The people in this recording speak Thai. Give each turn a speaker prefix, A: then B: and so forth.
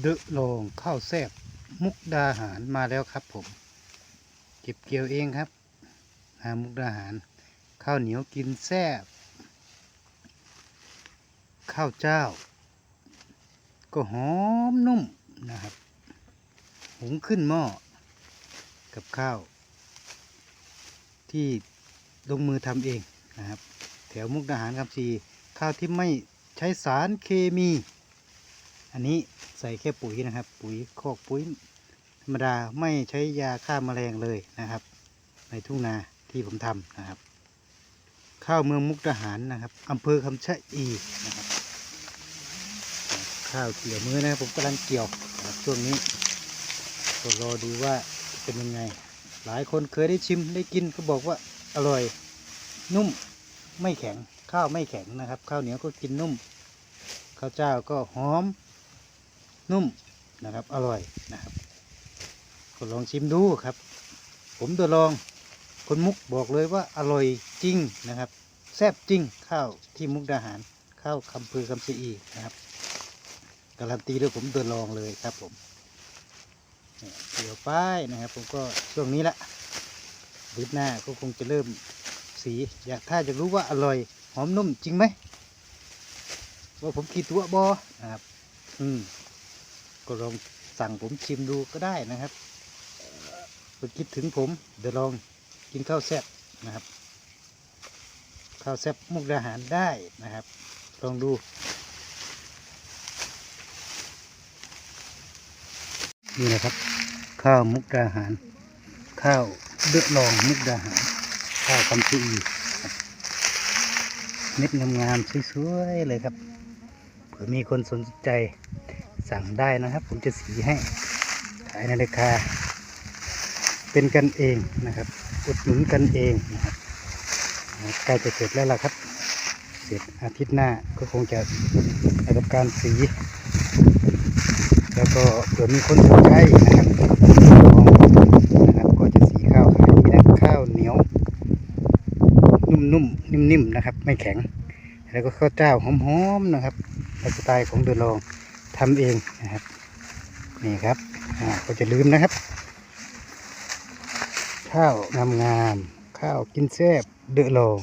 A: เดอะโลงข้าวแซบมุกดาหารมาแล้วครับผม เก็บเกี่ยวเองครับหามุกดาหาร ข้าวเหนียวกินแซบข้าวเจ้า ก็หอมนุ่มนะครับ หุงขึ้นหม้อกับข้าว ที่ลงมือทำเองนะครับ แถวมุกดาหารคำซีข้าวที่ไม่ใช้สารเคมี อันนี้ใส่แค่ปุ๋ยนะครับ ปุ๋ยคอกปุ๋ยธรรมดาไม่ใช้ยาฆ่าแมลงเลยนะครับ ในทุ่งนาที่ผมทำนะครับ ข้าวเมืองมุกดาหารนะครับอำเภอคำชะอีนะครับ ข้าวเกี่ยวมือนะครับผมกำลังเกี่ยวช่วงนี้ก็รอดูว่าเป็นยังไง หลายคนเคยได้ชิมได้กินก็บอกว่าอร่อยนุ่มไม่แข็งข้าวไม่แข็งนะครับ ข้าวเหนียวก็กินนุ่ม ข้าวเจ้าก็หอม นุ่มนะครับ อร่อยนะครับก็ลองชิมดูครับ ผมตัวลองคนมุกบอกเลยว่าอร่อยจริงนะครับ แซ่บจริงข้าวที่มุกดาหารข้าวคำพือคำซีอีนะครับการันตีด้วยผมตัวลองเลยครับผมเนี่ยเกี่ยวป้ายนะครับ ผมก็ช่วงนี้ละวิดหน้าก็คงจะเริ่มสีอยากถ้าจะรู้ว่าอร่อยหอมนุ่มจริงไหมว่าผมกี่ตัวบอนะครับ อืม ก็ลองสั่งผมชิมดูก็ได้นะครับเพื่อคิดถึงผม เดี๋ยวลองกินข้าวแซ่บนะครับ ข้าวแซ่บมุกดาหารได้นะครับ ลองดูนี่นะครับ ข้าวมุกดาหาร ข้าวเดือดลองมุกดาหาร ข้าวคำซีครับเม็ดงามๆสวยๆเลยครับเผื่อมีคนสนใจ สั่งได้นะครับ ผมจะสีให้ขายในราคา เป็นกันเองนะครับ อุดหนุนกันเองนะครับใกล้จะเสร็จแล้วล่ะครับ เสร็จอาทิตย์หน้าก็คงจะได้รับการสี แล้วก็เผื่อมีคนสนใจนะครับนะครับก็จะสีข้าวขายดีนะข้าวเหนียว นุ่มๆนิ่มๆนะครับ ไม่แข็ง แล้วก็ข้าวเจ้าหอมๆนะครับสไตล์ของเดือลอง ทำเองนะครับ นี่ครับอ่าก็จะลืมนะครับ ข้าวงามๆข้าวกินแซ่บเดือลอง